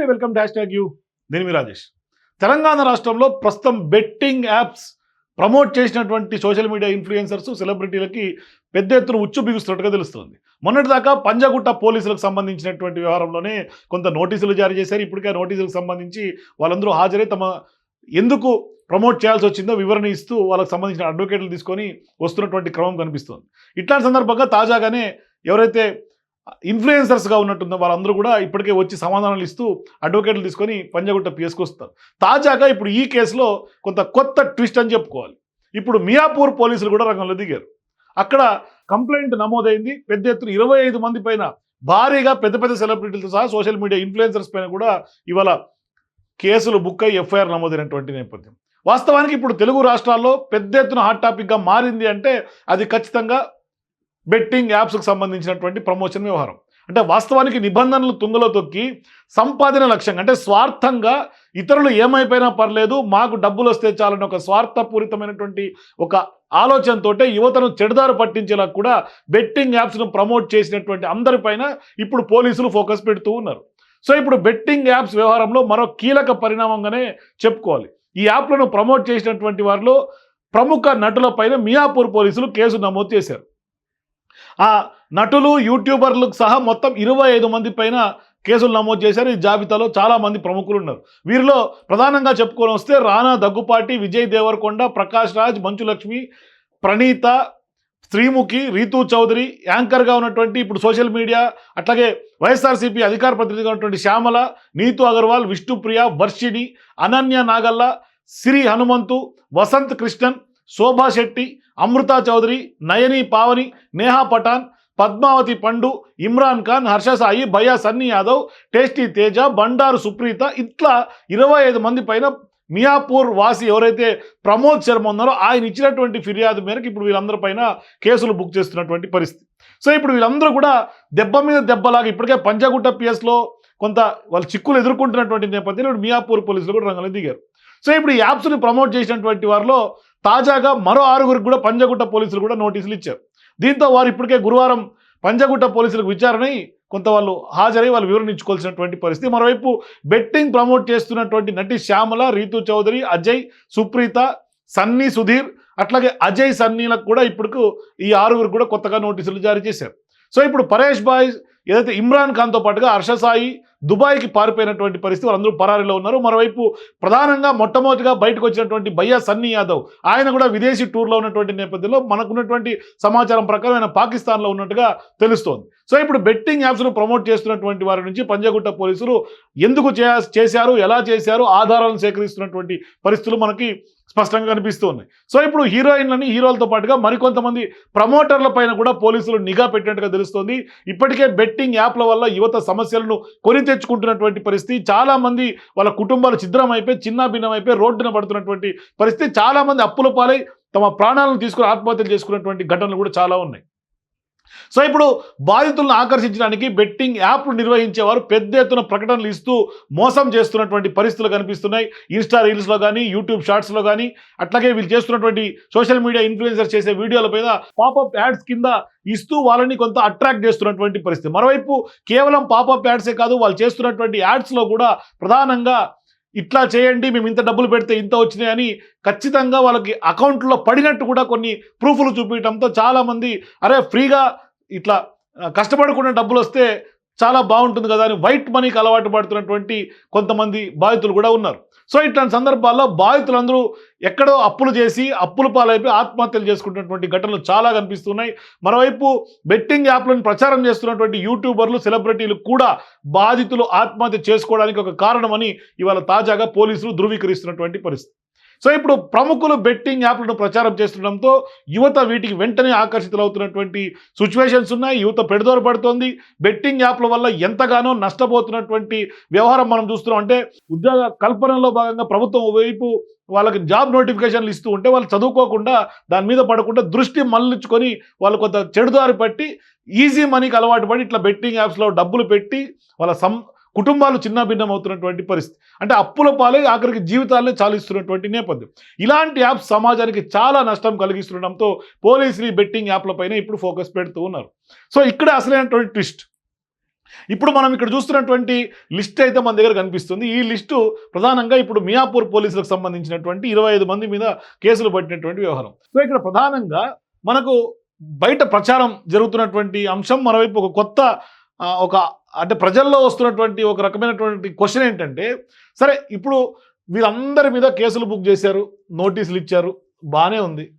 నమస్తే welcome dash tag you. నేను మీ రాజేష్. తెలంగాణ రాష్ట్రంలో ప్రస్తుతం బెట్టింగ్ యాప్స్ ప్రమోట్ చేసినటువంటి సోషల్ మీడియా ఇన్ఫ్లుయెన్సర్స్ సెలబ్రిటీలకి పెద్ద ఎత్తున ఉచ్చు బిగుస్తున్నట్టుగా తెలుస్తుంది. మొన్నటిదాకా పంజగుట్ట పోలీసులకు సంబంధించినటువంటి వ్యవహారంలోనే కొంత నోటీసులు జారీ చేశారు. ఇప్పటికే నోటీసులకు సంబంధించి వాళ్ళందరూ హాజరై తమ ఎందుకు ప్రమోట్ చేయాల్సి వచ్చిందో వివరణ ఇస్తూ వాళ్ళకి సంబంధించిన అడ్వకేట్లు తీసుకొని వస్తున్నటువంటి క్రమం కనిపిస్తుంది. ఇట్లాంటి సందర్భంగా తాజాగానే ఎవరైతే ఇన్ఫ్లుయెన్సర్స్గా ఉన్నట్టుంది వాళ్ళందరూ కూడా ఇప్పటికే వచ్చి సమాధానాలు ఇస్తూ అడ్వకేట్లు తీసుకొని పంజాగుట్ట పిఎస్కి తాజాగా ఇప్పుడు ఈ కేసులో కొంత కొత్త ట్విస్ట్ అని చెప్పుకోవాలి. ఇప్పుడు మియాపూర్ పోలీసులు కూడా రంగంలో దిగారు. అక్కడ కంప్లైంట్ నమోదైంది. పెద్ద ఎత్తున ఇరవై ఐదు మంది పైన భారీగా పెద్ద పెద్ద సెలబ్రిటీలతో సహా సోషల్ మీడియా ఇన్ఫ్లుయెన్సర్స్ పైన కూడా ఇవాళ కేసులు బుక్ అయ్యి ఎఫ్ఐఆర్ నమోదైనటువంటి నేపథ్యం. వాస్తవానికి ఇప్పుడు తెలుగు రాష్ట్రాల్లో పెద్ద ఎత్తున హాట్ టాపిక్గా మారింది అంటే అది ఖచ్చితంగా బెట్టింగ్ యాప్స్కి సంబంధించినటువంటి ప్రమోషన్ వ్యవహారం. అంటే వాస్తవానికి నిబంధనలు తుంగలో తొక్కి సంపాదన లక్ష్యంగా అంటే స్వార్థంగా ఇతరులు ఏమైపోయినా పర్లేదు మాకు డబ్బులు వస్తే చాలని ఒక స్వార్థపూరితమైనటువంటి ఒక ఆలోచనతోటే యువతను చెడుదారు పట్టించేలా కూడా బెట్టింగ్ యాప్స్ను ప్రమోట్ చేసినటువంటి అందరిపైన ఇప్పుడు పోలీసులు ఫోకస్ పెడుతూ ఉన్నారు. సో ఇప్పుడు బెట్టింగ్ యాప్స్ వ్యవహారంలో మరో కీలక పరిణామంగానే చెప్పుకోవాలి. ఈ యాప్లను ప్రమోట్ చేసినటువంటి వారిలో ప్రముఖ నటులపైన మియాపూర్ పోలీసులు కేసు నమోదు చేశారు. ఆ నటులు యూట్యూబర్లకు సహా మొత్తం ఇరవై ఐదు మంది పైన కేసులు నమోదు చేశారు. ఈ జాబితాలో చాలా మంది ప్రముఖులు ఉన్నారు. వీరిలో ప్రధానంగా చెప్పుకొని వస్తే రానా దగ్గుపాటి విజయ్ దేవరకొండ ప్రకాష్ రాజ్ మంచులక్ష్మి ప్రణీత శ్రీముఖి రీతూ చౌదరి యాంకర్గా ఉన్నటువంటి ఇప్పుడు సోషల్ మీడియా అట్లాగే వైఎస్ఆర్సీపీ అధికార ప్రతినిధిగా ఉన్నటువంటి శ్యామల నీతు అగర్వాల్ విష్ణుప్రియ వర్షిణి అనన్య నాగల్ల సిరి హనుమంతు వసంత్ కృష్ణన్ శోభా శెట్టి అమృత చౌదరి నయని పావని నేహా పఠాన్ పద్మావతి పండు ఇమ్రాన్ ఖాన్ హర్ష సాయి భయా సన్నీ యాదవ్ టేస్టీ తేజ బండారు సుప్రీత ఇట్లా ఇరవై ఐదు మంది పైన మియాపూర్ వాసి ఎవరైతే ప్రమోద్ శర్మ ఉన్నారో ఆయన ఇచ్చినటువంటి ఫిర్యాదు మేరకు ఇప్పుడు వీళ్ళందరి పైన కేసులు బుక్ చేస్తున్నటువంటి పరిస్థితి. సో ఇప్పుడు వీళ్ళందరూ కూడా దెబ్బ మీద దెబ్బలాగా ఇప్పటికే పంజాగుట్ట పిఎస్లో కొంత వాళ్ళు చిక్కులు ఎదుర్కొంటున్నటువంటి నేపథ్యంలో మియాపూర్ పోలీసులు కూడా రంగంలో దిగారు. సో ఇప్పుడు ఈ యాప్స్ని ప్రమోట్ చేసినటువంటి వారిలో తాజాగా మరో ఆరుగురికి కూడా పంజగుట్ట పోలీసులు కూడా నోటీసులు ఇచ్చారు. దీంతో వారు ఇప్పటికే గురువారం పంజగుట్ట పోలీసులకు విచారణై కొంత వాళ్ళు హాజరై వాళ్ళు వివరణించుకోవాల్సినటువంటి పరిస్థితి. మరోవైపు బెట్టింగ్ ప్రమోట్ చేస్తున్నటువంటి నటి శ్యామల రీతు చౌదరి అజయ్ సుప్రీత సన్నీ సుధీర్ అట్లాగే అజయ్ సన్నీలకు కూడా ఇప్పుడు ఈ ఆరుగురు కూడా కొత్తగా నోటీసులు జారీ చేశారు. సో ఇప్పుడు పరేష్ బాయ్ ఏదైతే ఇమ్రాన్ ఖాన్తో పాటుగా హర్షసాయి దుబాయ్కి పారిపోయినటువంటి పరిస్థితి వాళ్ళందరూ పరారీలో ఉన్నారు. మరోవైపు ప్రధానంగా మొట్టమొదటిగా బయటకు వచ్చినటువంటి భయ్యా సన్నీ యాదవ్ ఆయన కూడా విదేశీ టూర్లో ఉన్నటువంటి నేపథ్యంలో మనకున్నటువంటి సమాచారం ప్రకారం ఆయన పాకిస్తాన్లో ఉన్నట్టుగా తెలుస్తోంది. సో ఇప్పుడు బెట్టింగ్ యాప్స్ను ప్రమోట్ చేస్తున్నటువంటి వారి నుంచి పంజాగుట్ట పోలీసులు ఎందుకు చేశారు ఎలా చేశారు ఆధారాలను సేకరిస్తున్నటువంటి పరిస్థితులు మనకి స్పష్టంగా కనిపిస్తూ ఉన్నాయి సో ఇప్పుడు హీరోయిన్లని హీరోలతో పాటుగా మరికొంతమంది ప్రమోటర్ల పైన కూడా పోలీసులు నిఘా పెట్టినట్టుగా తెలుస్తోంది. ఇప్పటికే బెట్టింగ్ యాప్ల వల్ల యువత సమస్యలను కొని తెచ్చుకుంటున్నటువంటి పరిస్థితి చాలామంది వాళ్ళ కుటుంబాలు ఛిద్రం అయిపోయి చిన్న రోడ్డున పడుతున్నటువంటి పరిస్థితి చాలామంది అప్పుల పాలై తమ ప్రాణాలను తీసుకుని ఆత్మహత్యలు చేసుకున్నటువంటి ఘటనలు కూడా చాలా ఉన్నాయి. సో ఇప్పుడు బాధితులను ఆకర్షించడానికి బెట్టింగ్ యాప్లు నిర్వహించేవారు పెద్ద ఎత్తున ప్రకటనలు ఇస్తూ మోసం చేస్తున్నటువంటి పరిస్థితులు కనిపిస్తున్నాయి. ఇన్స్టా రీల్స్లో కానీ యూట్యూబ్ షార్ట్స్లో కానీ అట్లాగే వీళ్ళు చేస్తున్నటువంటి సోషల్ మీడియా ఇన్ఫ్లుయెన్సర్ చేసే వీడియోల పైన పాపప్ యాడ్స్ కింద ఇస్తూ వాళ్ళని కొంత అట్రాక్ట్ చేస్తున్నటువంటి పరిస్థితి. మరోవైపు కేవలం పాపప్ యాడ్సే కాదు వాళ్ళు చేస్తున్నటువంటి యాడ్స్లో కూడా ప్రధానంగా ఇట్లా చేయండి మేము ఇంత డబ్బులు పెడితే ఇంత వచ్చినాయి అని ఖచ్చితంగా వాళ్ళకి అకౌంట్లో పడినట్టు కూడా కొన్ని ప్రూఫ్లు చూపించడంతో చాలామంది అరే ఫ్రీగా ఇట్లా కష్టపడకుండా డబ్బులు వస్తే చాలా బాగుంటుంది కదా అని వైట్ మనీకి అలవాటు పడుతున్నటువంటి కొంతమంది బాధితులు కూడా ఉన్నారు. సో ఇట్లాంటి సందర్భాల్లో బాధితులందరూ ఎక్కడో అప్పులు చేసి అప్పుల పాలైపోయి ఆత్మహత్యలు చేసుకుంటున్నటువంటి ఘటనలు చాలా కనిపిస్తున్నాయి. మరోవైపు బెట్టింగ్ యాప్లను ప్రచారం చేస్తున్నటువంటి యూట్యూబర్లు సెలబ్రిటీలు కూడా బాధితులు ఆత్మహత్య చేసుకోవడానికి ఒక కారణమని ఇవాళ తాజాగా పోలీసులు ధృవీకరిస్తున్నటువంటి పరిస్థితి. సో ఇప్పుడు ప్రముఖులు బెట్టింగ్ యాప్లను ప్రచారం చేస్తుండడంతో యువత వీటికి వెంటనే ఆకర్షితులవుతున్నటువంటి సిచ్యువేషన్స్ ఉన్నాయి. యువత పెడదోర పడుతోంది. బెట్టింగ్ యాప్ల వల్ల ఎంతగానో నష్టపోతున్నటువంటి వ్యవహారం మనం చూస్తున్నాం. అంటే ఉద్యోగ కల్పనలో భాగంగా ప్రభుత్వం వైపు వాళ్ళకి జాబ్ నోటిఫికేషన్లు ఇస్తూ ఉంటే వాళ్ళు చదువుకోకుండా దాని మీద పడకుండా దృష్టి మళ్ళించుకొని వాళ్ళు కొంత చెడుదారి పట్టి ఈజీ మనీకి అలవాటు పడి ఇట్లా బెట్టింగ్ యాప్స్లో డబ్బులు పెట్టి వాళ్ళ సం కుటుంబాలు చిన్నభిన్నం అవుతున్నటువంటి పరిస్థితి. అంటే అప్పుల పాలై ఆఖరికి జీవితాలే చాలిస్తున్నటువంటి నేపథ్యం. ఇలాంటి యాప్స్ సమాజానికి చాలా నష్టం కలిగిస్తుండడంతో పోలీసులు ఈ బెట్టింగ్ యాప్లపైన ఇప్పుడు ఫోకస్ పెడుతూ ఉన్నారు. సో ఇక్కడ అసలైనటువంటి ట్విస్ట్. ఇప్పుడు మనం ఇక్కడ చూస్తున్నటువంటి లిస్ట్ అయితే మన దగ్గర కనిపిస్తుంది. ఈ లిస్టు ప్రధానంగా ఇప్పుడు మియాపూర్ పోలీసులకు సంబంధించినటువంటి ఇరవై ఐదు మంది మీద కేసులు పట్టినటువంటి వ్యవహారం. సో ఇక్కడ ప్రధానంగా మనకు బయట ప్రచారం జరుగుతున్నటువంటి అంశం మరోవైపు ఒక కొత్త ఒక అంటే ప్రజల్లో వస్తున్నటువంటి ఒక రకమైనటువంటి క్వశ్చన్ ఏంటంటే సరే ఇప్పుడు వీరందరి మీద కేసులు బుక్ చేశారు నోటీసులు ఇచ్చారు బాగానే ఉంది.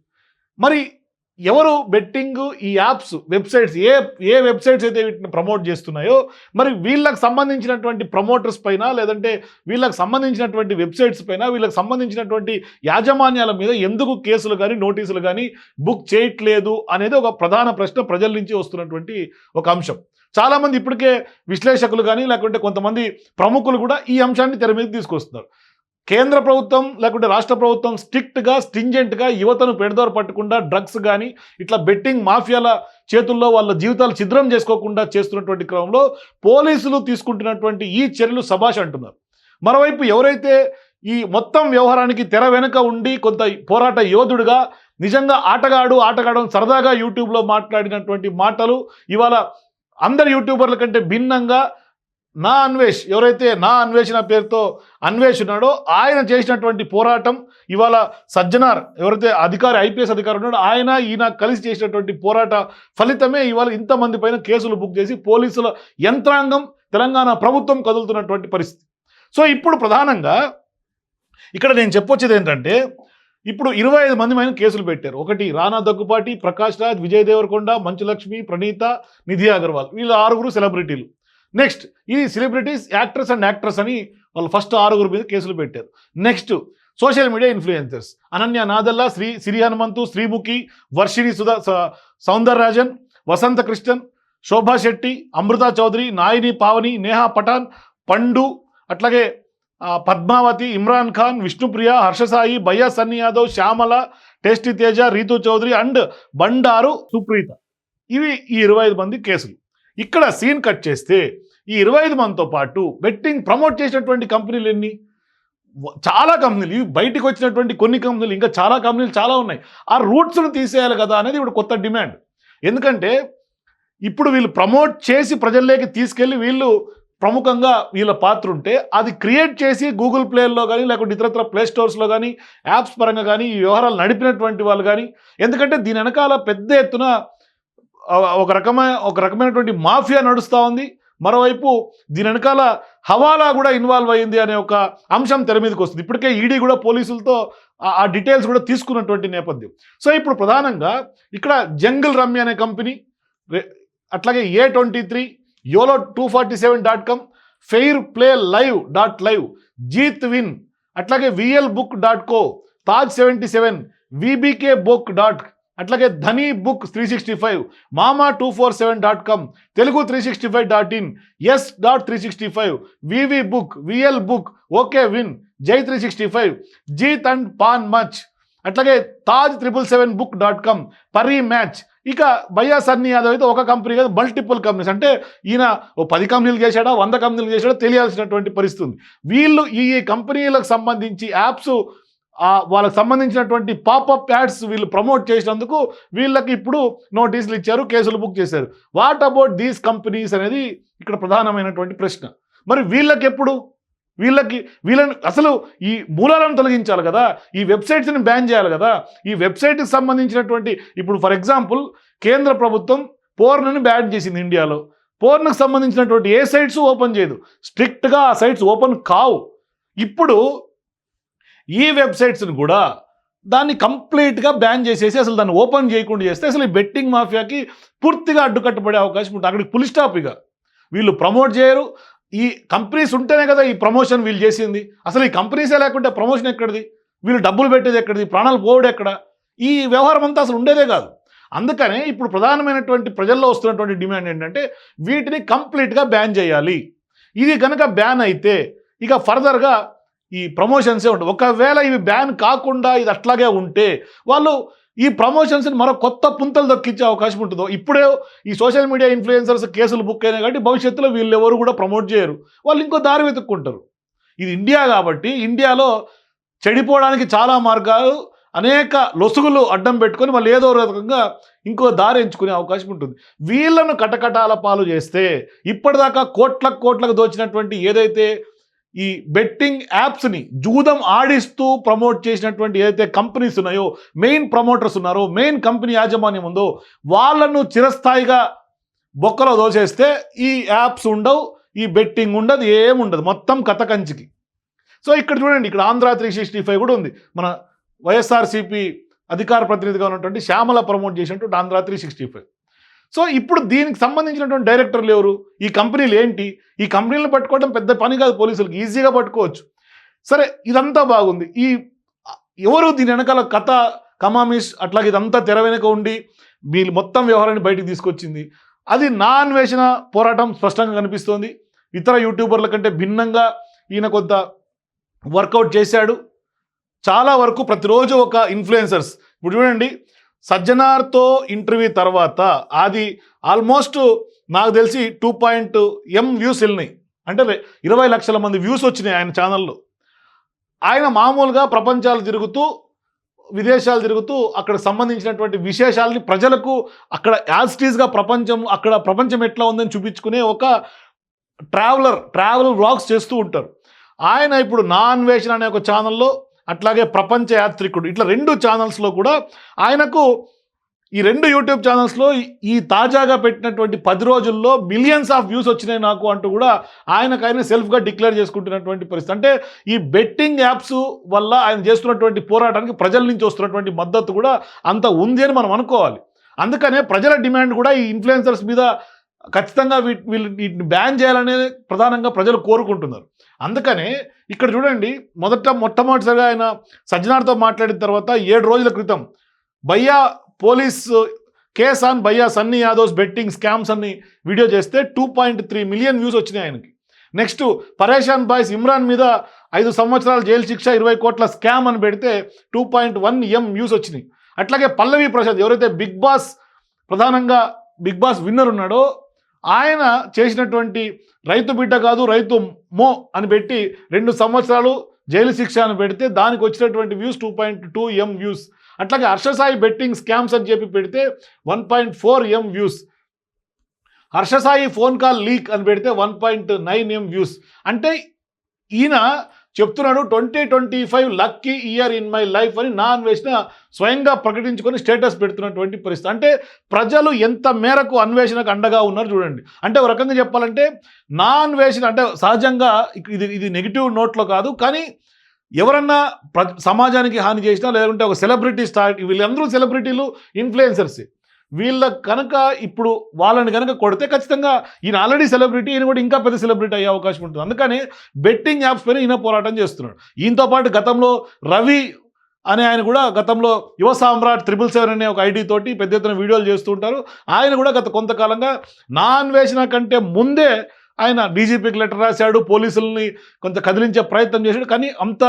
మరి ఎవరు బెట్టింగ్ ఈ యాప్స్ వెబ్సైట్స్ ఏ ఏ వెబ్సైట్స్ అయితే వీటిని ప్రమోట్ చేస్తున్నాయో మరి వీళ్ళకి సంబంధించినటువంటి ప్రమోటర్స్ పైన లేదంటే వీళ్ళకి సంబంధించినటువంటి వెబ్సైట్స్ పైన వీళ్ళకి సంబంధించినటువంటి యాజమాన్యాల మీద ఎందుకు కేసులు కానీ నోటీసులు కానీ బుక్ చేయట్లేదు అనేది ఒక ప్రధాన ప్రశ్న ప్రజల నుంచి వస్తున్నటువంటి ఒక అంశం. చాలామంది ఇప్పటికే విశ్లేషకులు కానీ లేకుంటే కొంతమంది ప్రముఖులు కూడా ఈ అంశాన్ని తెర మీద తీసుకొస్తున్నారు. కేంద్ర ప్రభుత్వం లేకుంటే రాష్ట్ర ప్రభుత్వం స్ట్రిక్ట్గా స్టింజెంట్గా యువతను పెడదోర పట్టకుండా డ్రగ్స్ కానీ ఇట్లా బెట్టింగ్ మాఫియాల చేతుల్లో వాళ్ళ జీవితాలు ఛిద్రం చేసుకోకుండా చేస్తున్నటువంటి క్రమంలో పోలీసులు తీసుకుంటున్నటువంటి ఈ చర్యలు సభాష్ అంటున్నారు. మరోవైపు ఎవరైతే ఈ మొత్తం వ్యవహారానికి తెర వెనుక ఉండి కొంత పోరాట యోధుడుగా నిజంగా ఆటగాడు ఆటగాడు సరదాగా యూట్యూబ్లో మాట్లాడినటువంటి మాటలు ఇవాళ అందరి యూట్యూబర్ల కంటే భిన్నంగా నా అన్వేష్ ఎవరైతే నా అన్వేషణ పేరుతో అన్వేష్ ఉన్నాడో ఆయన చేసినటువంటి పోరాటం ఇవాళ సజ్జనార్ ఎవరైతే అధికారి ఐపీఎస్ అధికారి ఉన్నాడో ఆయన ఈయన కలిసి చేసినటువంటి పోరాట ఫలితమే ఇవాళ ఇంతమంది పైన కేసులు బుక్ చేసి పోలీసుల యంత్రాంగం తెలంగాణ ప్రభుత్వం కదులుతున్నటువంటి పరిస్థితి. సో ఇప్పుడు ప్రధానంగా ఇక్కడ నేను చెప్పొచ్చేది ఏంటంటే ఇప్పుడు ఇరవై ఐదు మంది పైన కేసులు పెట్టారు. ఒకటి రానా దగ్గుపాటి ప్రకాష్ రాజ్ విజయ్ దేవరకొండ మంచులక్ష్మి ప్రణీత నిధి అగర్వాల్. వీళ్ళు ఆరుగురు సెలబ్రిటీలు. నెక్స్ట్ ఈ సెలబ్రిటీస్ యాక్టర్స్ అండ్ యాక్ట్రెస్ అని వాళ్ళు ఫస్ట్ ఆరుగురు మీద కేసులు పెట్టారు. Next social media influencers. Ananya Nadalla Sri Siri Hanumanthu Sreemukhi Varshini Sudha స- సౌందరరాజన్ వసంత కృష్ణన్ శోభా శెట్టి అమృత చౌదరి నాయిని పావని నేహా పఠాన్ పండు అట్లాగే పద్మావతి ఇమ్రాన్ ఖాన్ విష్ణుప్రియ హర్షసాయి భయ్యా సన్నీ యాదవ్ శ్యామల టేస్టీ తేజ రీతు చౌదరి అండ్ బండారు సుప్రీత. ఇవి ఈ ఇరవై ఐదు మంది కేసులు. ఇక్కడ సీన్ కట్ చేస్తే ఈ ఇరవై ఐదు మందితో పాటు బెట్టింగ్ ప్రమోట్ చేసినటువంటి కంపెనీలు ఎన్ని? చాలా కంపెనీలు ఇవి వచ్చినటువంటి కొన్ని కంపెనీలు ఇంకా చాలా కంపెనీలు చాలా ఉన్నాయి. ఆ రూట్స్ను తీసేయాలి కదా అనేది ఇప్పుడు కొత్త డిమాండ్ ఎందుకంటే ఇప్పుడు వీళ్ళు ప్రమోట్ చేసి ప్రజల్లోకి తీసుకెళ్ళి వీళ్ళు ప్రముఖంగా వీళ్ళ పాత్ర ఉంటే అది క్రియేట్ చేసి గూగుల్ ప్లేలో కానీ లేకుంటే ఇతరత్ర ప్లే స్టోర్స్లో కానీ యాప్స్ పరంగా కానీ ఈ వ్యవహారాలు నడిపినటువంటి వాళ్ళు కానీ ఎందుకంటే దీని వెనకాల పెద్ద ఎత్తున ఒక రకమైన ఒక రకమైనటువంటి మాఫియా నడుస్తూ ఉంది. మరోవైపు దీని వెనకాల హవాలా కూడా ఇన్వాల్వ్ అయ్యింది అనే ఒక అంశం తెర మీదకి వస్తుంది. ఇప్పటికే ఈడీ కూడా పోలీసులతో ఆ- డీటెయిల్స్ కూడా తీసుకున్నటువంటి నేపథ్యం. సో ఇప్పుడు ప్రధానంగా ఇక్కడ జంగిల్ రమ్య అనే కంపెనీ అట్లాగే A twenty three yolo two forty seven dot com fair play live dot live Jeet win అట్లాగే VL book dot co Taj seventy seven VBK book dot అట్లాగే Dhani book three sixty five mama two four seven dot com Telugu three sixty five dot in S dot three sixty five VV book VL book okay win Jai three sixty five Jeet and pan much. అట్లాగే Taj triple seven book dot com parimatch. ఇక బయ్యా సన్నీ యాదవ్ అయితే ఒక company కాదు multiple companies. అంటే ఈయన ఓ పది కంపెనీలు చేశాడా వంద కంపెనీలు చేశాడా తెలియాల్సినటువంటి పరిస్థితి ఉంది. వీళ్ళు ఈ కంపెనీలకు సంబంధించి యాప్స్ వాళ్ళకి సంబంధించినటువంటి పాపప్ యాడ్స్ వీళ్ళు ప్రమోట్ చేసినందుకు వీళ్ళకి ఇప్పుడు నోటీసులు ఇచ్చారు కేసులు బుక్ చేశారు. వాట్ అబౌట్ దీస్ కంపెనీస్ అనేది ఇక్కడ ప్రధానమైనటువంటి ప్రశ్న. మరి వీళ్ళకి ఎప్పుడు? వీళ్ళకి వీళ్ళని అసలు ఈ మూలాలను తొలగించాలి కదా ఈ వెబ్సైట్స్ని బ్యాన్ చేయాలి కదా ఈ వెబ్సైట్కి సంబంధించినటువంటి ఇప్పుడు ఫర్ ఎగ్జాంపుల్ కేంద్ర ప్రభుత్వం పోర్న్ని బ్యాన్ చేసింది ఇండియాలో. పోర్న్కి సంబంధించినటువంటి ఏ సైట్స్ ఓపెన్ చేయదు. స్ట్రిక్ట్గా ఆ సైట్స్ ఓపెన్ కావు. ఇప్పుడు ఈ వెబ్సైట్స్ని కూడా దాన్ని కంప్లీట్గా బ్యాన్ చేసేసి అసలు దాన్ని ఓపెన్ చేయకుండా చేస్తే అసలు ఈ బెట్టింగ్ మాఫియాకి పూర్తిగా అడ్డుకట్టబడే అవకాశం ఉంటుంది. అక్కడికి పులి స్టాప్ ఇక. వీళ్ళు ప్రమోట్ చేయరు. ఈ కంపెనీస్ ఉంటేనే కదా ఈ ప్రమోషన్ వీళ్ళు చేసింది. అసలు ఈ కంపెనీసే లేకుంటే ప్రమోషన్ ఎక్కడిది? వీళ్ళు డబ్బులు పెట్టేది ఎక్కడిది? ప్రాణాలు పోవడం ఎక్కడ? ఈ వ్యవహారం అంతా అసలు ఉండేదే కాదు. అందుకనే ఇప్పుడు ప్రధానమైనటువంటి ప్రజల్లో వస్తున్నటువంటి డిమాండ్ ఏంటంటే వీటిని కంప్లీట్గా బ్యాన్ చేయాలి. ఇది కనుక బ్యాన్ అయితే ఇక ఫర్దర్గా ఈ ప్రమోషన్సే ఉంటాయి ఒకవేళ ఇవి బ్యాన్ కాకుండా ఇది అట్లాగే ఉంటే వాళ్ళు ఈ ప్రమోషన్స్ని మరో కొత్త పుంతలు దక్కించే అవకాశం ఉంటుందో ఇప్పుడే ఈ సోషల్ మీడియా ఇన్ఫ్లుయెన్సర్స్ కేసులు బుక్ అయినాయి కాబట్టి భవిష్యత్తులో వీళ్ళు ఎవరు కూడా ప్రమోట్ చేయరు. వాళ్ళు ఇంకో దారి వెతుక్కుంటారు. ఇది ఇండియా కాబట్టి ఇండియాలో చెడిపోవడానికి చాలా మార్గాలు అనేక లొసుగులు అడ్డం పెట్టుకొని వాళ్ళు ఏదో రకంగా ఇంకో దారి ఎంచుకునే అవకాశం ఉంటుంది. వీళ్ళను కటకటాల పాలు చేస్తే ఇప్పటిదాకా కోట్లకు కోట్లకు దోచినటువంటి ఏదైతే ఈ బెట్టింగ్ యాప్స్ని జూదం ఆడిస్తూ ప్రమోట్ చేసినటువంటి ఏదైతే కంపెనీస్ ఉన్నాయో మెయిన్ ప్రమోటర్స్ ఉన్నారో మెయిన్ కంపెనీ యాజమాన్యం ఉందో వాళ్ళను చిరస్థాయిగా బొక్కలో దోచేస్తే ఈ యాప్స్ ఉండవు ఈ బెట్టింగ్ ఉండదు ఏముండదు మొత్తం కథ కంచికి. సో ఇక్కడ చూడండి ఇక్కడ ఆంధ్ర త్రీ సిక్స్టీ ఫైవ్ కూడా ఉంది. మన వైఎస్ఆర్సీపీ అధికార ప్రతినిధిగా ఉన్నటువంటి శ్యామల ప్రమోట్ చేసినటువంటి Andhra three sixty five. So ఇప్పుడు దీనికి సంబంధించినటువంటి డైరెక్టర్లు ఎవరు? ఈ కంపెనీలు ఏంటి? ఈ కంపెనీలను పట్టుకోవడం పెద్ద పని కాదు పోలీసులకు. ఈజీగా పట్టుకోవచ్చు. సరే ఇదంతా బాగుంది. ఈ ఎవరు దీని వెనకాల కథ కమామిస్ అట్లాగే ఇదంతా తెర వెనుక ఉండి వీళ్ళు మొత్తం వ్యవహారాన్ని బయటికి తీసుకొచ్చింది. అది నా అన్వేషణ పోరాటం స్పష్టంగా కనిపిస్తోంది. ఇతర యూట్యూబర్ల కంటే భిన్నంగా ఈయన కొంత వర్కౌట్ చేశాడు. చాలా వరకు ప్రతిరోజు ఒక ఇన్ఫ్లుయెన్సర్స్. ఇప్పుడు చూడండి సజ్జనార్తో ఇంటర్వ్యూ తర్వాత అది ఆల్మోస్ట్ నాకు తెలిసి టూ పాయింట్ ఎం వ్యూస్ వెళ్ళినాయి. అంటే ఇరవై లక్షల మంది వ్యూస్ వచ్చినాయి ఆయన ఛానల్లో. ఆయన మామూలుగా ప్రపంచాలు తిరుగుతూ విదేశాలు తిరుగుతూ అక్కడ సంబంధించినటువంటి విశేషాలని ప్రజలకు అక్కడ యాజ్టీస్గా ప్రపంచం అక్కడ ప్రపంచం ఎట్లా ఉందని చూపించుకునే ఒక ట్రావెలర్ ట్రావెల్ వ్లాగ్స్ చేస్తూ ఉంటారు. ఆయన ఇప్పుడు నా అన్వేషణ అనే ఒక ఛానల్లో అట్లాగే ప్రపంచ యాత్రికుడు. ఇట్లా రెండు ఛానల్స్లో కూడా ఆయనకు ఈ రెండు యూట్యూబ్ ఛానల్స్లో ఈ- తాజాగా పెట్టినటువంటి పది రోజుల్లో మిలియన్స్ ఆఫ్ వ్యూస్ వచ్చినాయి నాకు అంటూ కూడా ఆయనకు ఆయన సెల్ఫ్గా డిక్లేర్ చేసుకుంటున్నటువంటి పరిస్థితి. అంటే ఈ బెట్టింగ్ యాప్స్ వల్ల ఆయన చేస్తున్నటువంటి పోరాటానికి ప్రజల నుంచి వస్తున్నటువంటి మద్దతు కూడా అంత ఉంది అని మనం అనుకోవాలి. అందుకనే ప్రజల డిమాండ్ కూడా ఈ ఇన్ఫ్లుయెన్సర్స్ మీద ఖచ్చితంగా వీటి వీళ్ళు వీటిని బ్యాన్ చేయాలనేది ప్రధానంగా ప్రజలు కోరుకుంటున్నారు. అందుకనే ఇక్కడ చూడండి మొదట మొట్టమొదటిసారిగా ఆయన సజ్జనార్తో మాట్లాడిన తర్వాత ఏడు రోజుల క్రితం భయ్యా police case on Bhayya Sunny Yadav's betting scams అన్ని వీడియో చేస్తే two point three million views వచ్చినాయి ఆయనకి. నెక్స్ట్ పరేషాన్ బాయ్స్ ఇమ్రాన్ మీద ఐదు సంవత్సరాల జైలు శిక్ష ఇరవై కోట్ల స్కామ్ అని పెడితే two point one M views వచ్చినాయి. అట్లాగే పల్లవి ప్రసాద్ ఎవరైతే బిగ్ బాస్ ప్రధానంగా బిగ్ బాస్ విన్నర్ ఉన్నాడో ఆయన చేసినటువంటి రైతు బిడ్డ కాదు రైతు మో అని పెట్టి రెండు సంవత్సరాలు జైలు శిక్ష అని పెడితే దానికి వచ్చినటువంటి views two point two M views. అట్లాగే హర్షసాయి బెట్టింగ్ స్కామ్స్ అని చెప్పి పెడితే one point four M views. Harshasai phone call leak అని పెడితే one point nine M views. అంటే ఈయన చెప్తున్నాడు twenty twenty five lucky year in my life అని నా అన్వేషణ స్వయంగా ప్రకటించుకొని స్టేటస్ పెడుతున్నటువంటి పరిస్థితి. అంటే ప్రజలు ఎంత మేరకు అన్వేషణకు అండగా ఉన్నారు చూడండి. అంటే ఒక రకంగా చెప్పాలంటే నా అన్వేషణ అంటే సహజంగా ఇది ఇది నెగిటివ్ నోట్లో కాదు. కానీ ఎవరన్నా ప్ర సమాజానికి హాని చేసినా లేదంటే ఒక సెలబ్రిటీ స్టార్ వీళ్ళందరూ సెలబ్రిటీలు ఇన్ఫ్లుయెన్సర్స్ వీళ్ళ కనుక ఇప్పుడు వాళ్ళని కనుక కొడితే ఖచ్చితంగా ఈయన ఆల్రెడీ సెలబ్రిటీ ఈయన కూడా ఇంకా పెద్ద సెలబ్రిటీ అయ్యే అవకాశం ఉంటుంది. అందుకని బెట్టింగ్ యాప్స్ పైన ఈయన పోరాటం చేస్తున్నాడు. ఈయనతో పాటు గతంలో రవి అనే ఆయన కూడా గతంలో యువ సామ్రాట్ ట్రిపుల్ సెవెన్ అనే ఒక ఐడి తోటి పెద్ద ఎత్తున వీడియోలు చేస్తూ ఉంటారు. ఆయన కూడా గత కొంతకాలంగా నా అన్వేషణ కంటే ముందే ఆయన డీజీపీకి లెటర్ రాశాడు పోలీసుల్ని కొంత కదిలించే ప్రయత్నం చేశాడు. కానీ అంత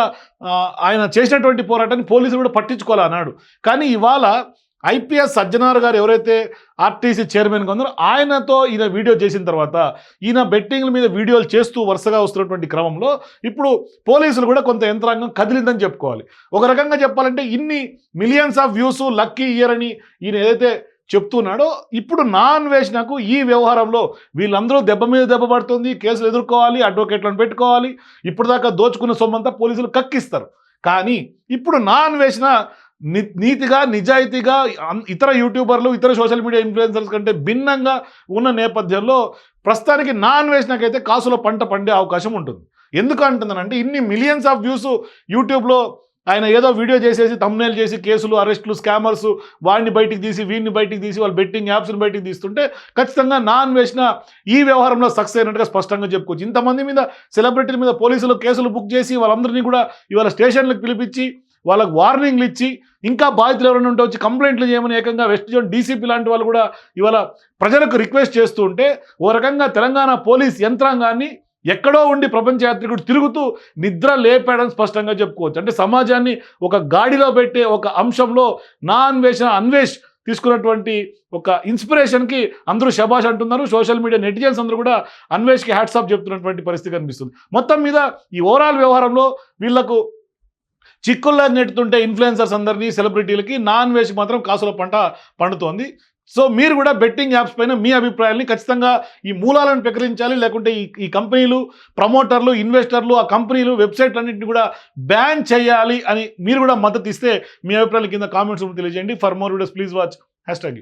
ఆయన చేసినటువంటి పోరాటాన్ని పోలీసులు కూడా పట్టించుకోవాలన్నాడు కానీ ఇవాళ ఐపీఎస్ సజ్జనార్ గారు ఎవరైతే ఆర్టీసీ చైర్మన్గా ఉన్నారో ఆయనతో ఈయన వీడియో చేసిన తర్వాత ఈయన బెట్టింగ్ల మీద వీడియోలు చేస్తూ వరుసగా వస్తున్నటువంటి క్రమంలో ఇప్పుడు పోలీసులు కూడా కొంత యంత్రాంగం కదిలిందని చెప్పుకోవాలి. ఒక రకంగా చెప్పాలంటే ఇన్ని millions of views lucky year అని ఈయన ఏదైతే చెప్తున్నాడో ఇప్పుడు నా అన్వేషణకు ఈ వ్యవహారంలో వీళ్ళందరూ దెబ్బ మీద దెబ్బ పడుతుంది కేసులు ఎదుర్కోవాలి అడ్వకేట్లను పెట్టుకోవాలి. ఇప్పుడు దాకా దోచుకున్న సొమ్మంతా పోలీసులు కక్కిస్తారు. కానీ ఇప్పుడు నా అన్వేషణ నీతిగా నిజాయితీగా ఇతర యూట్యూబర్లు ఇతర సోషల్ మీడియా ఇన్ఫ్లుయెన్సర్స్ కంటే భిన్నంగా ఉన్న నేపథ్యంలో ప్రస్తుతానికి నా అన్వేషణకైతే కాసులో పంట పండే అవకాశం ఉంటుంది. ఎందుకు అంటుందనంటే ఇన్ని మిలియన్స్ ఆఫ్ వ్యూస్ యూట్యూబ్లో ఆయన ఏదో వీడియో చేసేసి తమ్నేలు చేసి కేసులు అరెస్టులు స్కామర్స్ వాడిని బయటికి తీసి వీడిని బయటికి తీసి వాళ్ళు బెట్టింగ్ యాప్స్ని బయటికి తీస్తుంటే ఖచ్చితంగా నా అన్వేషణ ఈ వ్యవహారంలో సక్సెస్ అయినట్టుగా స్పష్టంగా చెప్పుకోవచ్చు. ఇంతమంది మీద సెలబ్రిటీల మీద పోలీసులు కేసులు బుక్ చేసి వాళ్ళందరినీ కూడా ఇవాళ స్టేషన్లకు పిలిపించి వాళ్ళకు వార్నింగ్లు ఇచ్చి ఇంకా బాధితులు ఎవరైనా ఉంటే వచ్చి కంప్లైంట్లు చేయమని ఏకంగా వెస్ట్ జోన్ డీసీపీ లాంటి వాళ్ళు కూడా ఇవాళ ప్రజలకు రిక్వెస్ట్ చేస్తూ ఉంటే ఓ రకంగా తెలంగాణ పోలీస్ యంత్రాంగాన్ని ఎక్కడో ఉండి ప్రపంచ యాత్రికుడు తిరుగుతూ నిద్ర లేపాడని స్పష్టంగా చెప్పుకోవచ్చు. అంటే సమాజాన్ని ఒక గాడిలో పెట్టే ఒక అంశంలో నా అన్వేషణ అన్వేష్ తీసుకున్నటువంటి ఒక ఇన్స్పిరేషన్కి అందరూ శబాష్ అంటున్నారు. సోషల్ మీడియా నెటిజన్స్ అందరూ కూడా అన్వేష్కి హ్యాట్సాప్ చెప్తున్నటువంటి పరిస్థితి కనిపిస్తుంది. మొత్తం మీద ఈ ఓవరాల్ వ్యవహారంలో వీళ్ళకు చిక్కుల్లా నెట్టుతుంటే ఇన్ఫ్లుయెన్సర్స్ అందరినీ సెలబ్రిటీలకి నాన్ వెజ్ మాత్రం కాసుల పంట పండుతోంది. సో మీరు కూడా బెట్టింగ్ యాప్స్ పైన మీ అభిప్రాయాల్ని ఖచ్చితంగా ఈ మూలాలను ప్రకటించాలి లేకుంటే ఈ ఈ కంపెనీలు ప్రమోటర్లు ఇన్వెస్టర్లు ఆ కంపెనీలు వెబ్సైట్లన్నింటినీ కూడా బ్యాన్ చేయాలి అని మీరు కూడా మద్దతు ఇస్తే మీ అభిప్రాయాల కింద కామెంట్స్ తెలియజేయండి. For more videos please watch hash tag